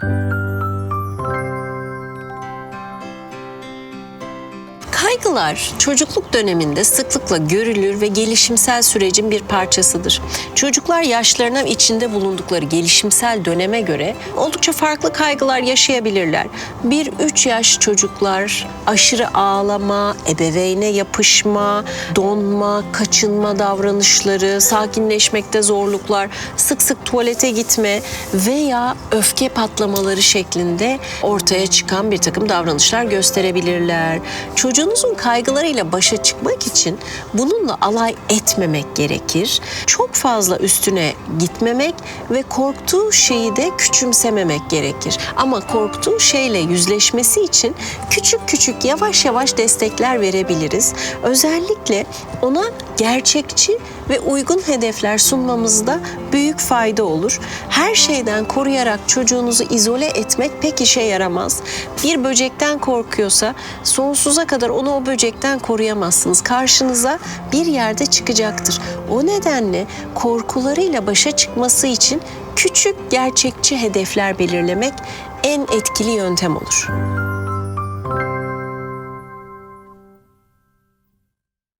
Thank you. Kaygılar çocukluk döneminde sıklıkla görülür ve gelişimsel sürecin bir parçasıdır. Çocuklar yaşlarına içinde bulundukları gelişimsel döneme göre oldukça farklı kaygılar yaşayabilirler. 1-3 yaş çocuklar aşırı ağlama, ebeveyne yapışma, donma, kaçınma davranışları, sakinleşmekte zorluklar, sık sık tuvalete gitme veya öfke patlamaları şeklinde ortaya çıkan bir takım davranışlar gösterebilirler. Çocuğunuzun kaygılarıyla başa çıkmak için bununla alay etmemek gerekir. Çok fazla üstüne gitmemek ve korktuğu şeyi de küçümsememek gerekir. Ama korktuğu şeyle yüzleşmesi için küçük küçük yavaş yavaş destekler verebiliriz. Özellikle ona gerçekçi ve uygun hedefler sunmamızda büyük fayda olur. Her şeyden koruyarak çocuğunuzu izole etmek pek işe yaramaz. Bir böcekten korkuyorsa sonsuza kadar onu o böcekten koruyamazsınız. Karşınıza bir yerde çıkacaktır. O nedenle korkularıyla başa çıkması için küçük gerçekçi hedefler belirlemek en etkili yöntem olur.